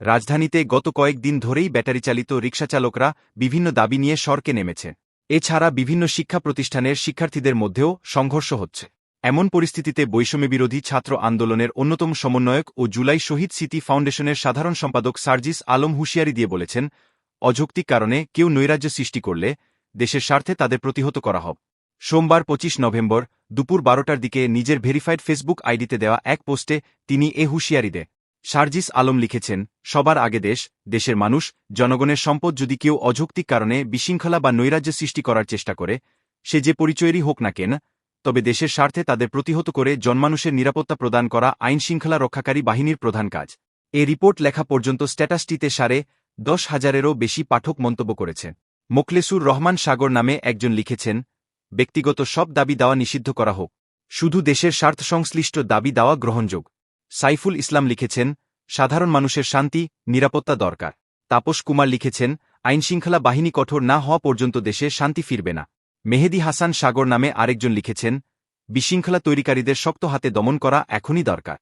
রাজধানীতে গত কয়েকদিন ধরেই ব্যাটারি চালিত রিকশাচালকরা বিভিন্ন দাবি নিয়ে সরকে নেমেছে। এছাড়া বিভিন্ন শিক্ষা প্রতিষ্ঠানের শিক্ষার্থীদের মধ্যেও সংঘর্ষ হচ্ছে। এমন পরিস্থিতিতে বৈষম্যবিরোধী ছাত্র আন্দোলনের অন্যতম সমন্বয়ক ও জুলাই শহীদ স্মৃতি ফাউন্ডেশনের সাধারণ সম্পাদক সার্জিস আলম হুঁশিয়ারি দিয়ে বলেছেন, অযৌক্তিক কারণে কেউ নৈরাজ্য সৃষ্টি করলে দেশের স্বার্থে তাদের প্রতিহত করা হবে। সোমবার পঁচিশ নভেম্বর দুপুর বারোটার দিকে নিজের ভেরিফাইড ফেসবুক আইডিতে দেওয়া এক পোস্টে তিনি এ হুঁশিয়ারি দেয় সার্জিস আলম লিখেছেন, সবার আগে দেশ, দেশের মানুষ, জনগণের সম্পদ যদি কেউ অযৌক্তিক কারণে বিশৃঙ্খলা বা নৈরাজ্য সৃষ্টি করার চেষ্টা করে, সে যে পরিচয়েরই হোক না কেন, তবে দেশের স্বার্থে তাদের প্রতিহত করে জনমানুষের নিরাপত্তা প্রদান করা আইন শৃঙ্খলা রক্ষাকারী বাহিনীর প্রধান কাজ। এ রিপোর্ট লেখা পর্যন্ত স্ট্যাটাসটিতে সাড়ে দশ হাজারেরও বেশি পাঠক মন্তব্য করেছে। মোখলেসুর রহমান সাগর নামে একজন লিখেছেন, ব্যক্তিগত সব দাবি দেওয়া নিষিদ্ধ করা হোক। শুধু দেশের স্বার্থ সংশ্লিষ্ট দাবি দেওয়া গ্রহণযোগ। সাইফুল ইসলাম লিখেছেন, সাধারণ মানুষের শান্তি, নিরাপত্তা দরকার। তাপস কুমার লিখেছেন, আইনশৃঙ্খলা বাহিনী কঠোর না হওয়া পর্যন্ত দেশে শান্তি ফিরবে না। মেহেদি হাসান সাগর নামে আরেকজন লিখেছেন, বিশৃঙ্খলা তৈরিকারীদের শক্ত হাতে দমন করা এখনই দরকার।